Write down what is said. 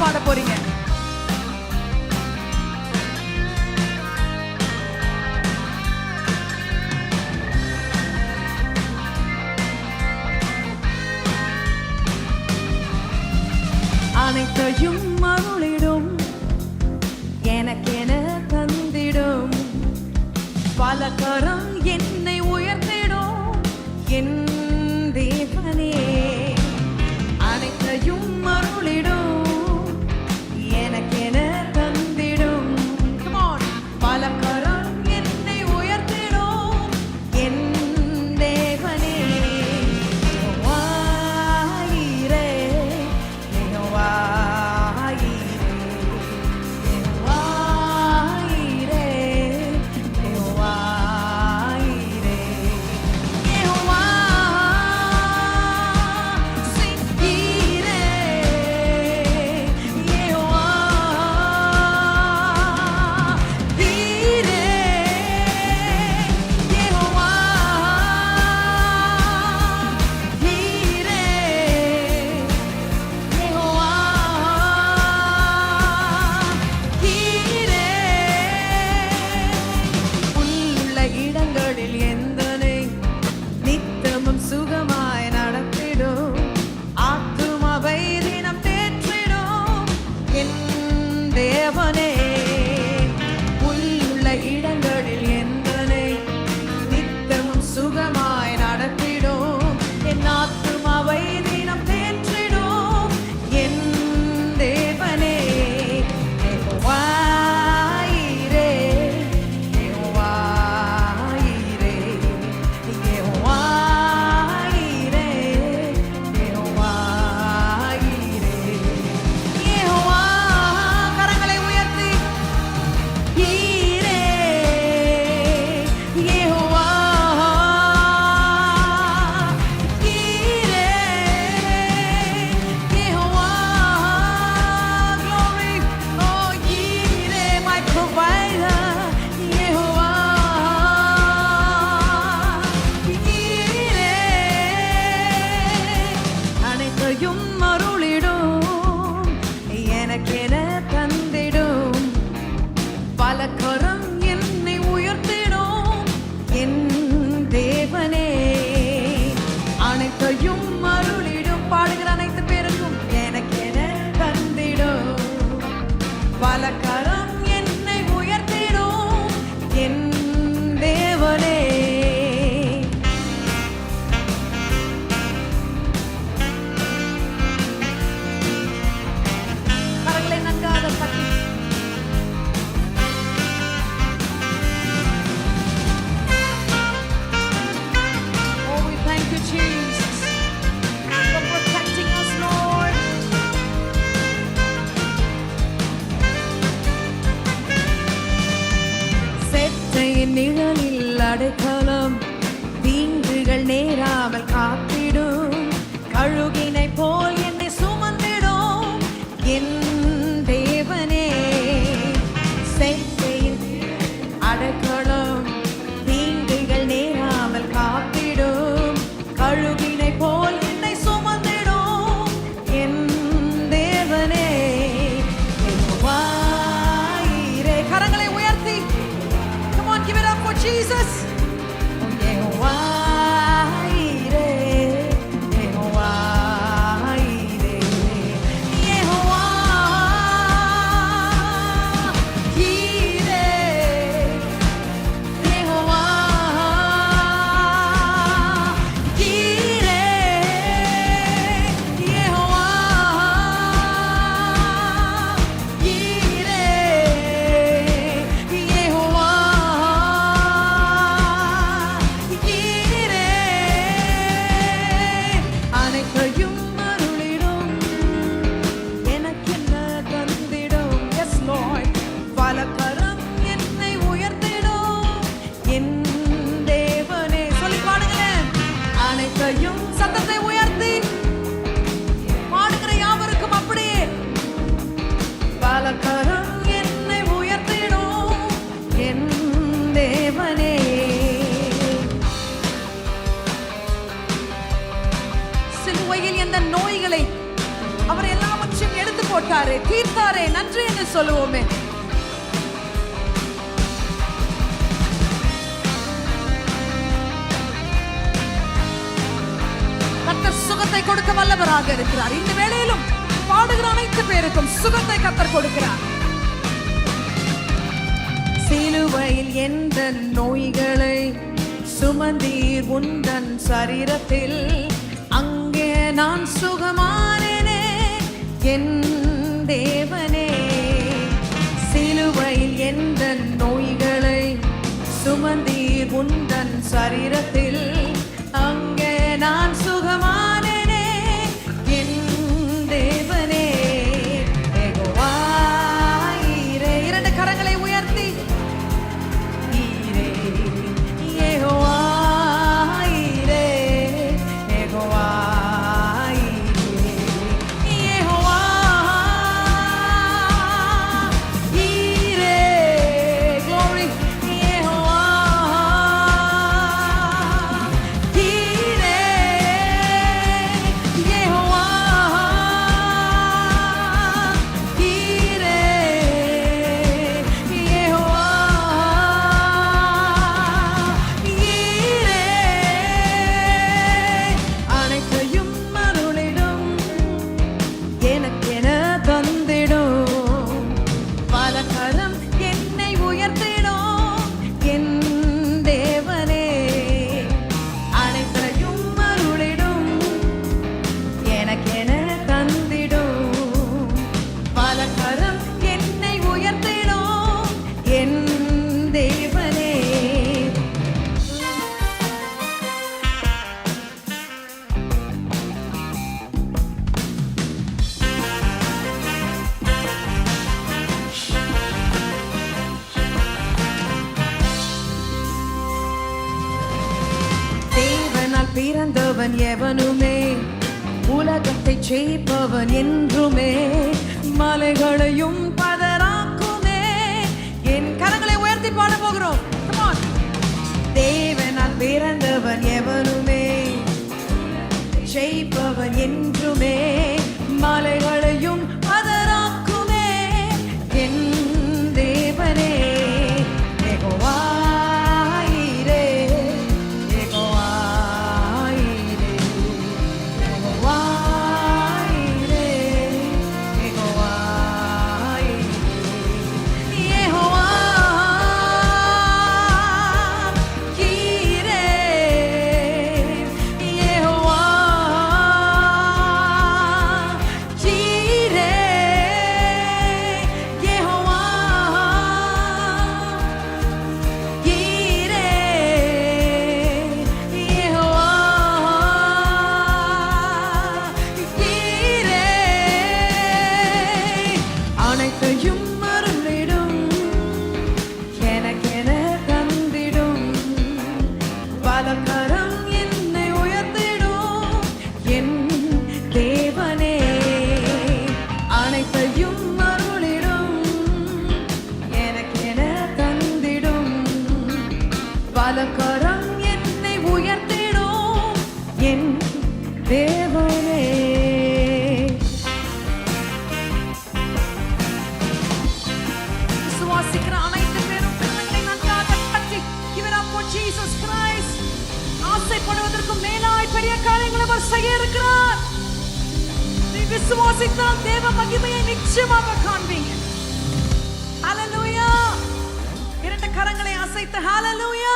பாட போறீங்க. அனைத்தையும் மருளிடும். எனக்கென தந்திடும். பல கரம் நிழலில் அடைக்க செய்தாரே தீர்த்தாரே நன்றி என்று சொல்லுவோமே. கர்த்தர் சுகத்தை கொடுக்க வல்லவராக இருக்கிறார். இந்த வேளையிலும் பாடுகிற அனைத்து பேருக்கும் சுகத்தை கத்தர் கொடுக்கிறார். சிலுவையில் எந்த நோய்களை சுமந்தீர் உந்தன் சரீரத்தில்? அங்கே நான் சுகமானேனே என் தேவனே சிலுவையில் எந்த நோய்களை சுமந்தீர் உந்தன் சரீரத்தில்? பிறந்தவன் எவனுமே? உலகத்தை செய்பவன் என்றுமே. மலைகளையும் பதராக்குமே. என் கரங்களை உயர்த்தி பாட போகிறோம். தேவனால் பிறந்தவன் எவனுமே. செய்பவன் என்று அனைத்தையும் மறந்திடும். எனக்கென தந்திடும். பலகரம் என்னை உயர்த்திடும். என் தேவனே அனைத்தையும் மருளிடும் எனக்கென தந்திடும். பலகரம் என்னை உயர்த்திடும். என் தேவ அவர் செய்ய இருக்கிறார். நீ விசுவாசித்தால் தேவ மகிமையை நிச்சயமாக காண்பீங்க. ஹalleluya இரண்டு கரங்களை அசைத்து ஹalleluya